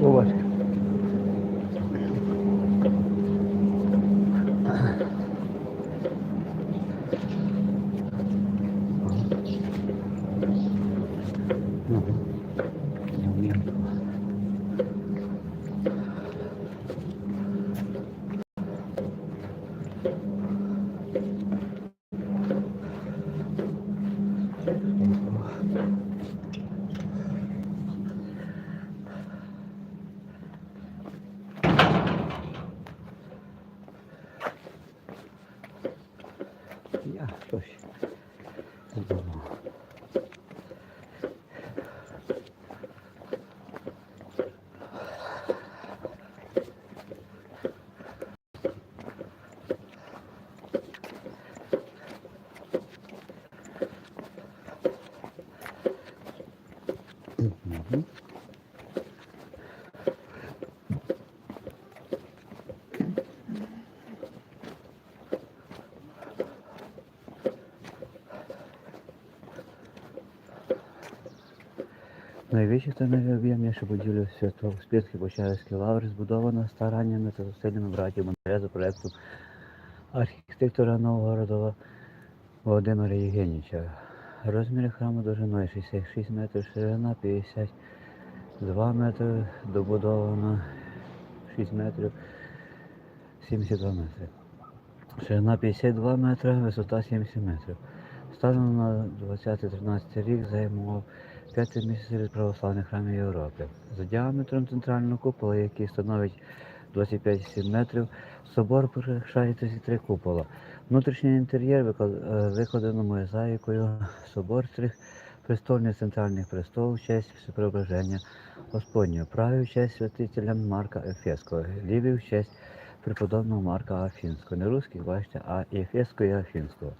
Побачимо. Не Найвища та найоб'ємніша будівля Свято-Успенської Бочарської лаври збудована стараннями та зусиллями братів Бондаря за проектом архітектора Новгородова Володимира Євгенійовича. Розміри храму довжиною 66 метрів, ширина 52 метри, добудовано 6 метрів 72 метри. Ширина 52 метри, висота 70 метрів. Станом на 2013 рік займав п'яте місце серед православних храмів Європи. За діаметром центрального купола, який становить 25,7 метрів, собор прикрашає 33 купола. Внутрішній інтер'єр е, викладено мозаїкою. Собор трьох престольний центральний престол честь Всепреображення Господнього, правий честь святителя Марка Ефеского, лівий честь преподобного Марка Афінського. Не русський, бачите, а Ефеского і Афінського.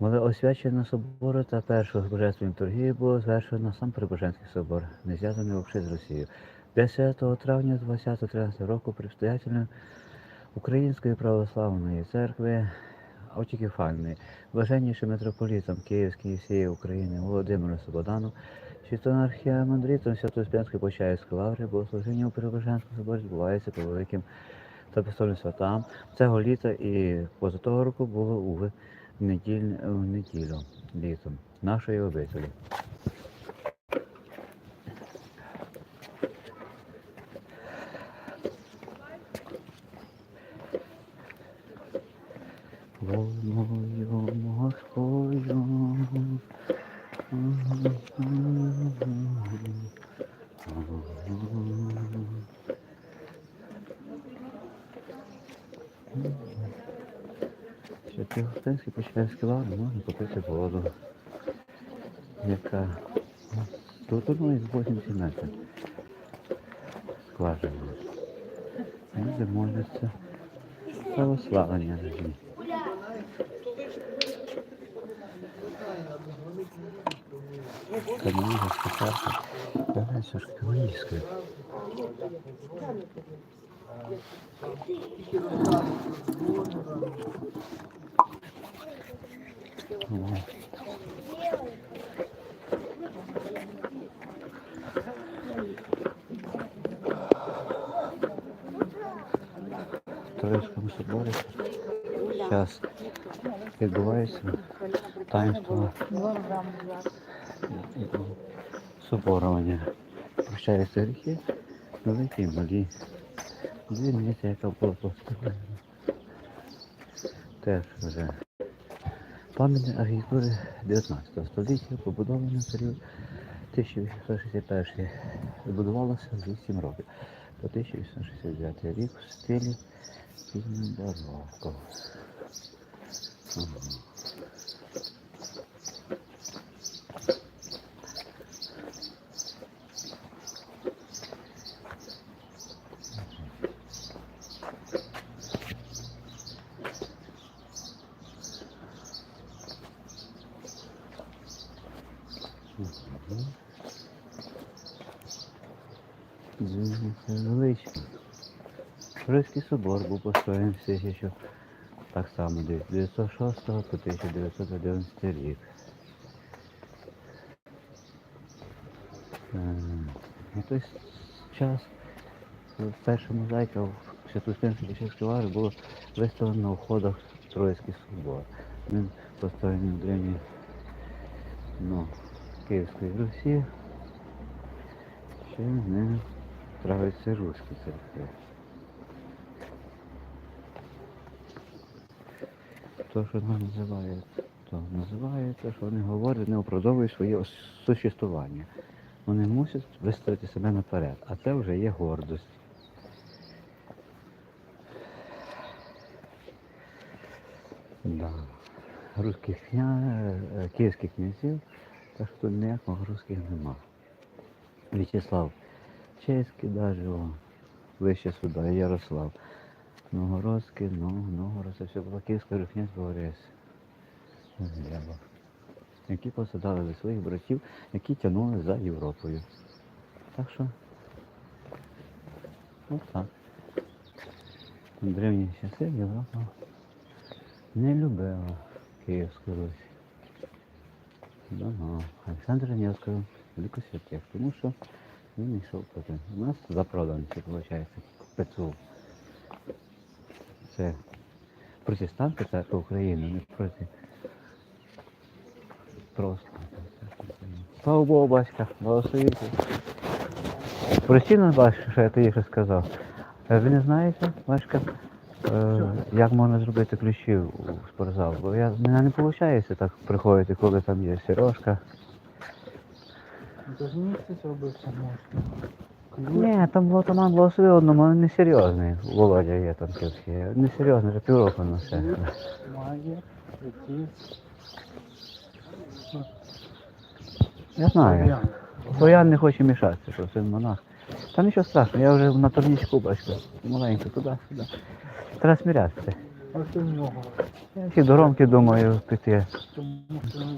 Моли освячено собору та першого божественної торгії було звершено сам Прибоженський собор, не зв'язаний взагалі з Росією. 10 травня 2013 року предстоятелем Української православної церкви автокефальної, блаженнішим митрополітом Київської і всієї України Володимиром Слободаном, святонархіамандритом Свято-Успенської Почаївської лаври, богослужіння у Преображенському соборі відбувається по великим та писальним святам. Цього літа і поза того року було у неділю, в неділю літом нашої обителі. Волною Святий Гостинський Почаївський лаври можна купити воду, яка тут одної з 80 метрів скважина. Люди моляться православні режимі. Камінга спитався, давай все ж камінською. В Троїцькому соборі зараз відбувається таїнство соборування. Прощаються гріхи, великі і малі. Дзвіниця, яка була поставлена. Теж вже пам'ятник архітектури 19 століття, побудована в період 1861 Збудувалося за 7 років. По 1869 рік в стилі пізньобарокко. Ага. Мгм. Дзвіниця велична. Турецький собор був построєний в 1000, так само 906 по 1911 рік. Е, На той час перша мозаїка в Святоустинській Печерській лаврі була виставлена на входах Троїцький собор. Він построєний в древній ну, Київської Русі. Ще не правиться руські церкви. То, що нам називають, то називається, що вони говорять, не оправдовують своє существування. Вони мусять виставити себе наперед, а це вже є гордость. Да. Руських кня... е, київських князів, так що тут ніякого русських нема. В'ячеслав Чеський даже, о, вище сюди, Ярослав. Новгородський, ну, Новгород, це все було Київська князь Борис. Які посадали за своїх братів, які тягнули за Європою. Так що, ось так. Древні часи Європа не любила Київську Русь. Давно. Олександр Невського велико святих, тому що він йшов проти. У нас запроданці, виходить, ПЦУ. Це протестанти церкви України, не проти просто. Слава Богу, батька, благословити. Причина, бачиш, що я тобі ще сказав. Е, Ви не знаєте, батька, е, як можна зробити ключі у спортзал? Бо я, мене не виходить так приходити, коли там є сережка. Ну, то місяць робився можна. Ні, там було там благословив одному, але не серйозний. Володя є там кілька. Не серйозний, вже півроку на все. Має, прийти. Я знаю. Бо не хочу мішатися, що син монах. Та нічого страшного, я вже на турнічку бачу. Маленько туди-сюди. Треба смірятися. Я всі до Ромки думаю піти,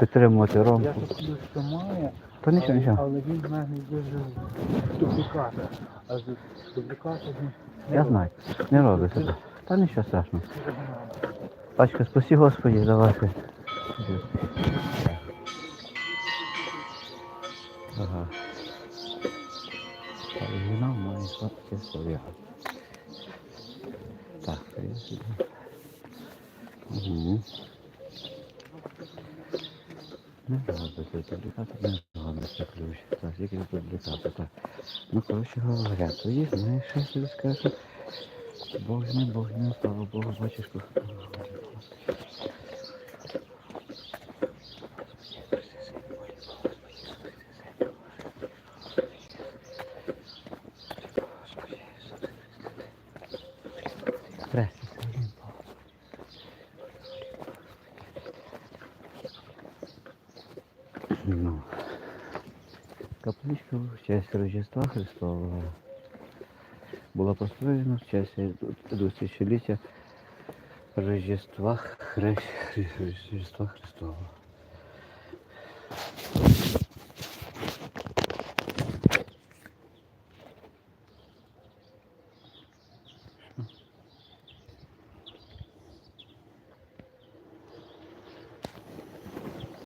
підтримувати я тут має, Та нічого, нічого. але він в мене дуже дубліката. А з дубліката він Я знаю. Не робить себе. Та нічого страшного. Пачка, спасі Господі ваші. Ага. Оригінал має сладке слов'я. Так, я сюди. Угу. Не згодиться дублікати, не згодиться ключ. Так, тільки дублікати, так. Ну, коротше говоря, то є, знаєш, що я тобі скажу. Бог з ним, Бог з ним, слава Богу, бачиш, ко- Здрасте, слава Ну, Капличка в честь Рождества Христова была построена в честь 20-летия Рождества Хри... Рождества Христова.